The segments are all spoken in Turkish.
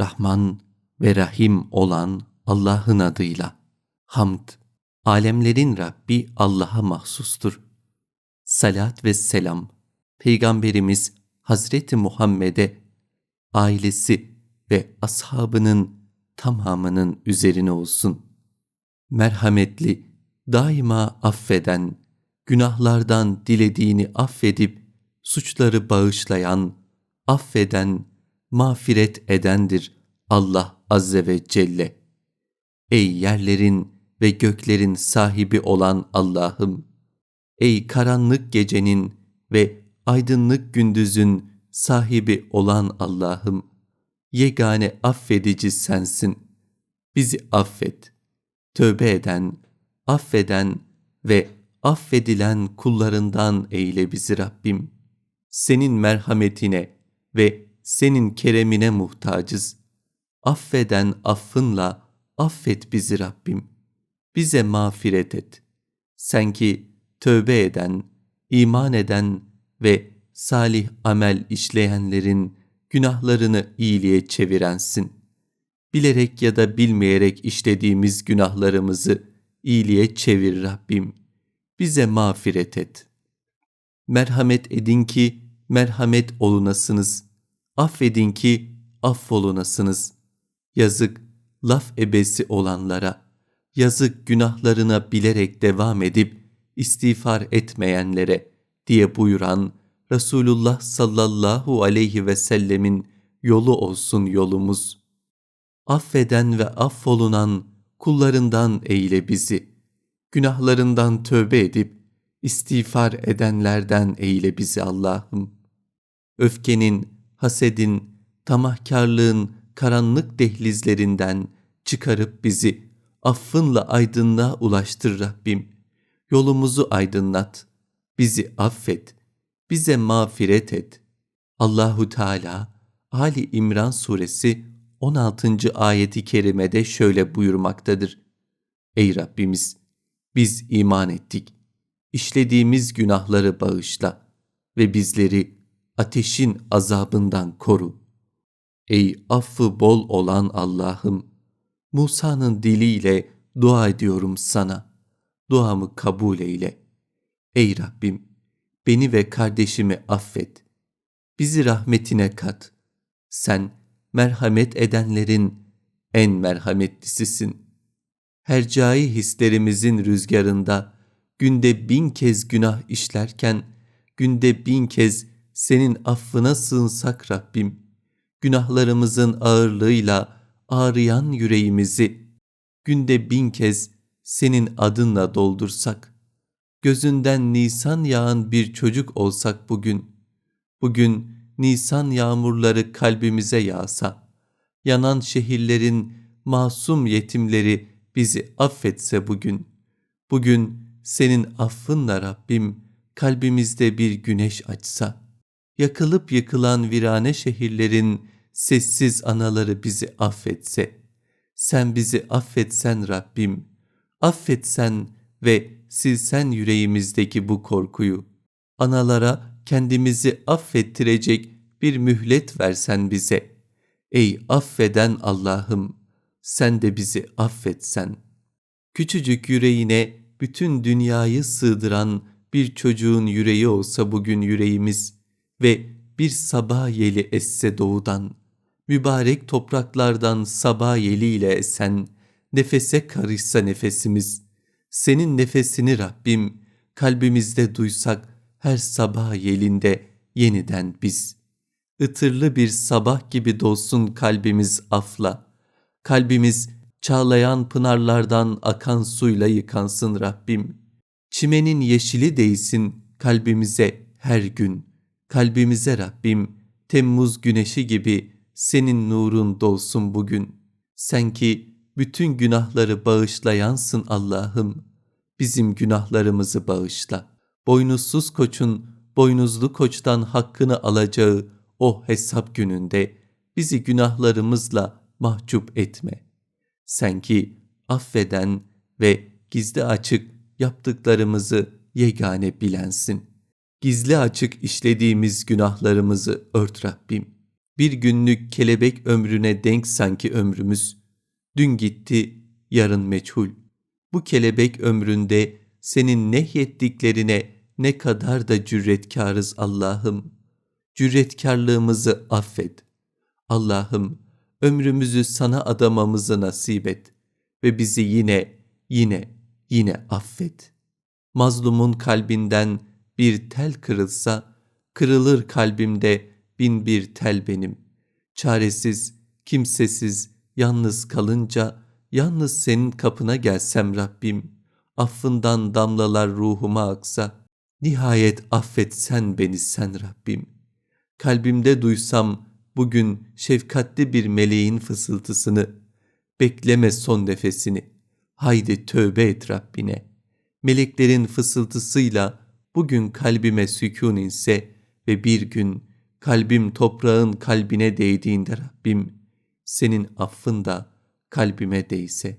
Rahman ve Rahim olan Allah'ın adıyla. Hamd, alemlerin Rabbi Allah'a mahsustur. Salat ve selam, Peygamberimiz Hazreti Muhammed'e, ailesi ve ashabının tamamının üzerine olsun. Merhametli, daima affeden, günahlardan dilediğini affedip, suçları bağışlayan, affeden, mağfiret edendir Allah Azze ve Celle. Ey yerlerin ve göklerin sahibi olan Allah'ım! Ey karanlık gecenin ve aydınlık gündüzün sahibi olan Allah'ım! Yegane affedici sensin. Bizi affet. Tövbe eden, affeden ve affedilen kullarından eyle bizi Rabbim. Senin merhametine ve senin keremine muhtacız. Affeden affınla affet bizi Rabbim. Bize mağfiret et. Sen ki tövbe eden, iman eden ve salih amel işleyenlerin günahlarını iyiliğe çevirensin. Bilerek ya da bilmeyerek işlediğimiz günahlarımızı iyiliğe çevir Rabbim. Bize mağfiret et. Merhamet edin ki merhamet olunasınız.'' Affedin ki affolunasınız. Yazık laf ebesi olanlara, yazık günahlarına bilerek devam edip istiğfar etmeyenlere diye buyuran Resulullah sallallahu aleyhi ve sellemin yolu olsun yolumuz. Affeden ve affolunan kullarından eyle bizi. Günahlarından tövbe edip istiğfar edenlerden eyle bizi Allah'ım. Öfkenin, hasedin, tamahkarlığın karanlık dehlizlerinden çıkarıp bizi affınla aydınlığa ulaştır Rabbim. Yolumuzu aydınlat, bizi affet, bize mağfiret et. Allahu Teala Ali İmran suresi 16. ayeti kerimede şöyle buyurmaktadır. Ey Rabbimiz! Biz iman ettik. İşlediğimiz günahları bağışla ve bizleri ateşin azabından koru. Ey affı bol olan Allah'ım, Musa'nın diliyle dua ediyorum sana. Duamı kabul eyle. Ey Rabbim, beni ve kardeşimi affet. Bizi rahmetine kat. Sen merhamet edenlerin en merhametlisisin. Hercai hislerimizin rüzgarında günde bin kez günah işlerken, günde bin kez senin affına sığınsak Rabbim, günahlarımızın ağırlığıyla ağrıyan yüreğimizi günde bin kez senin adınla doldursak, gözünden nisan yağan bir çocuk olsak bugün, bugün nisan yağmurları kalbimize yağsa, yanan şehirlerin masum yetimleri bizi affetse bugün, bugün senin affınla Rabbim kalbimizde bir güneş açsa.'' Yakılıp yıkılan virane şehirlerin sessiz anaları bizi affetse, sen bizi affetsen Rabbim, affetsen ve silsen yüreğimizdeki bu korkuyu, analara kendimizi affettirecek bir mühlet versen bize. Ey affeden Allah'ım, sen de bizi affetsen. Küçücük yüreğine bütün dünyayı sığdıran bir çocuğun yüreği olsa bugün yüreğimiz, ve bir sabah yeli esse doğudan, mübarek topraklardan sabah yeliyle esen, nefese karışsa nefesimiz, senin nefesini Rabbim kalbimizde duysak her sabah yelinde yeniden biz. Itırlı bir sabah gibi dolsun kalbimiz afla, kalbimiz çağlayan pınarlardan akan suyla yıkansın Rabbim. Çimenin yeşili değsin kalbimize her gün.'' Kalbimize Rabbim Temmuz güneşi gibi senin nurun dolsun bugün. Sen ki bütün günahları bağışlayansın Allah'ım. Bizim günahlarımızı bağışla. Boynuzsuz koçun boynuzlu koçtan hakkını alacağı o hesap gününde bizi günahlarımızla mahcup etme. Sen ki affeden ve gizli açık yaptıklarımızı yegane bilensin.'' Gizli açık işlediğimiz günahlarımızı ört Rabbim. Bir günlük kelebek ömrüne denk sanki ömrümüz. Dün gitti, yarın meçhul. Bu kelebek ömründe senin nehyettiklerine ne kadar da cüretkarız Allah'ım. Cüretkarlığımızı affet. Allah'ım ömrümüzü sana adamamızı nasip et ve bizi yine, yine, yine affet. Mazlumun kalbinden bir tel kırılsa, kırılır kalbimde bin bir tel benim. Çaresiz, kimsesiz, yalnız kalınca, yalnız senin kapına gelsem Rabbim, affından damlalar ruhuma aksa, nihayet affet sen beni sen Rabbim. Kalbimde duysam bugün şefkatli bir meleğin fısıltısını, bekleme son nefesini, haydi tövbe et Rabbine. Meleklerin fısıltısıyla bugün kalbime sükun inse ve bir gün kalbim toprağın kalbine değdiğinde Rabbim, senin affın da kalbime değse.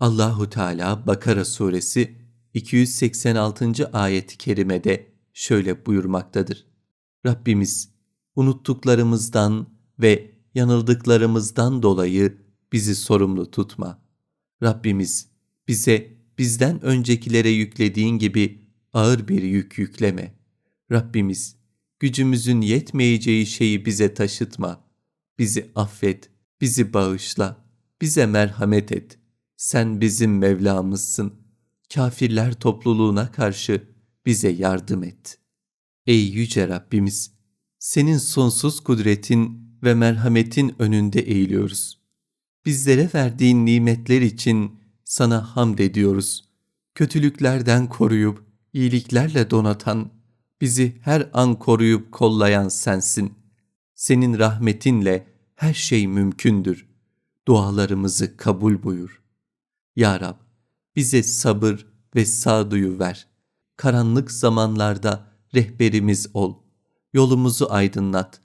Allahu Teala Bakara suresi 286. ayet-i kerimede şöyle buyurmaktadır. Rabbimiz unuttuklarımızdan ve yanıldıklarımızdan dolayı bizi sorumlu tutma. Rabbimiz bize bizden öncekilere yüklediğin gibi ağır bir yük yükleme. Rabbimiz gücümüzün yetmeyeceği şeyi bize taşıtma. Bizi affet, bizi bağışla, bize merhamet et. Sen bizim Mevlamızsın. Kafirler topluluğuna karşı bize yardım et. Ey yüce Rabbimiz! Senin sonsuz kudretin ve merhametin önünde eğiliyoruz. Bizlere verdiğin nimetler için sana hamd ediyoruz. Kötülüklerden koruyup iyiliklerle donatan, bizi her an koruyup kollayan sensin. Senin rahmetinle her şey mümkündür. Dualarımızı kabul buyur. Ya Rab, bize sabır ve sağduyu ver. Karanlık zamanlarda rehberimiz ol. Yolumuzu aydınlat.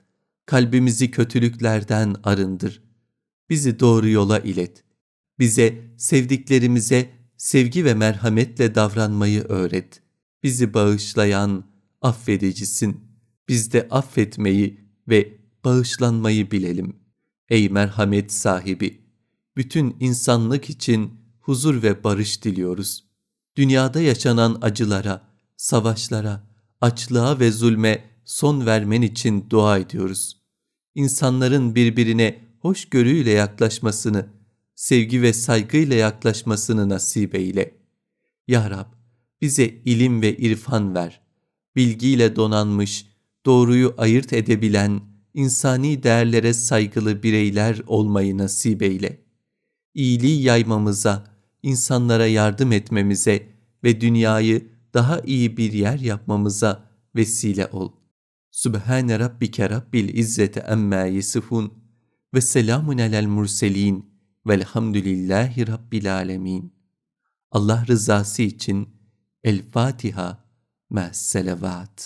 Kalbimizi kötülüklerden arındır. Bizi doğru yola ilet. Bize, sevdiklerimize sevgi ve merhametle davranmayı öğret. Bizi bağışlayan, affedicisin. Biz de affetmeyi ve bağışlanmayı bilelim. Ey merhamet sahibi! Bütün insanlık için huzur ve barış diliyoruz. Dünyada yaşanan acılara, savaşlara, açlığa ve zulme son vermen için dua ediyoruz. İnsanların birbirine hoşgörüyle yaklaşmasını, sevgi ve saygıyla yaklaşmasını nasip eyle. Ya Rab, bize ilim ve irfan ver. Bilgiyle donanmış, doğruyu ayırt edebilen, insani değerlere saygılı bireyler olmayı nasip eyle. İyiliği yaymamıza, insanlara yardım etmemize ve dünyayı daha iyi bir yer yapmamıza vesile ol. Sübhane Rabbike Rabbil İzzeti Emmâ Yesifun ve selamun alel murselin velhamdülillahi Rabbil Alemin. Allah rızası için الفاتحة مع السلوات